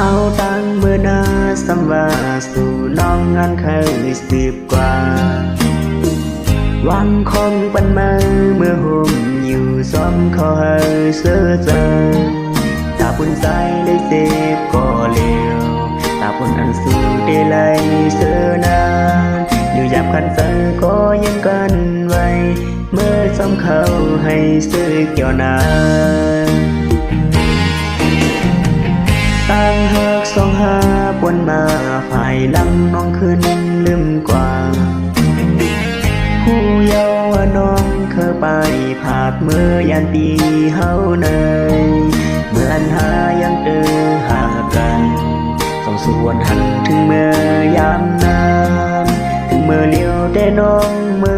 เฮาตั้งเมื่อนาสัมวาสู่น้องงานเคยสืบกว่าวังคงปันมาเมื่อห่มอยู่ซ้อมขอให้เสื้อเจอถ้าปุ่นใจเลยเสพก็เร็วถ้าปุ่นอันสู้ได้เลยเสื้อนานอยู่ยับกันเจอก็ยังกันไว้เมื่อซ้ำเขาให้ซื้อเกี่ยวนาน วนมาฝ่ายลังน้องขึ้นลืมกว่า ผู้เยาว์น้องเคยไปผาดเมื่อยันปีเฮาเนยเมื่ออันหายังเจอหากันสองส่วนหันถึงเมื่อยามนานถึงเมื่อเลี้ยวแต่น้องเมื่อ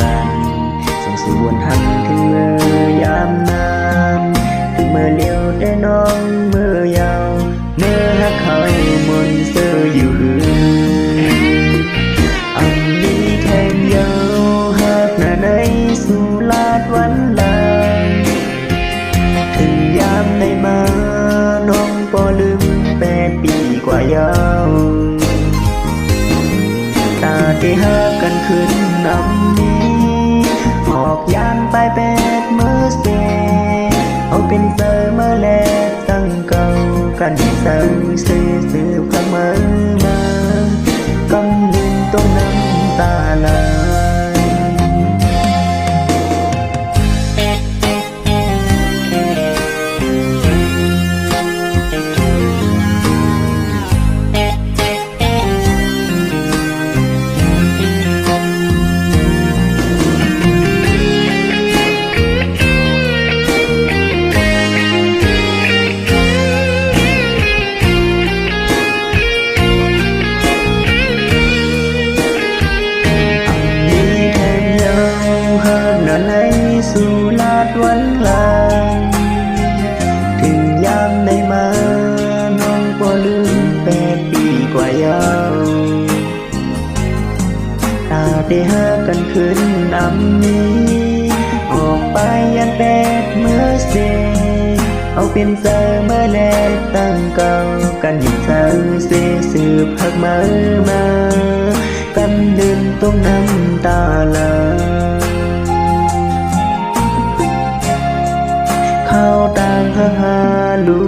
กันส่งส่วนหันถึงเมื่อยามนานถึงเมื่อเลี้ยวได้น้องเมื่อยาวเมื่อหักเขามนเสื้ออยู่หืออันนี้แทงเยาหักหน้าในสู่ลาดวันลายถึงยามได้มาน้องก็ลืมแปดปีกว่ายาวตาที่หากันขึ้นนำ เอาเป็นเสอเมื่อแลกตั้งเก่ากันเสาซื้อสื ได้หากันคืนนำนี้ ออกไปยันแปดเมื่อเสเอาเป็นเจอเมื่อแลตั้งเก่ากันยิ่งเสเสสืบพักมามากันดินต้องน้ำตาลาเขาต่างหาลู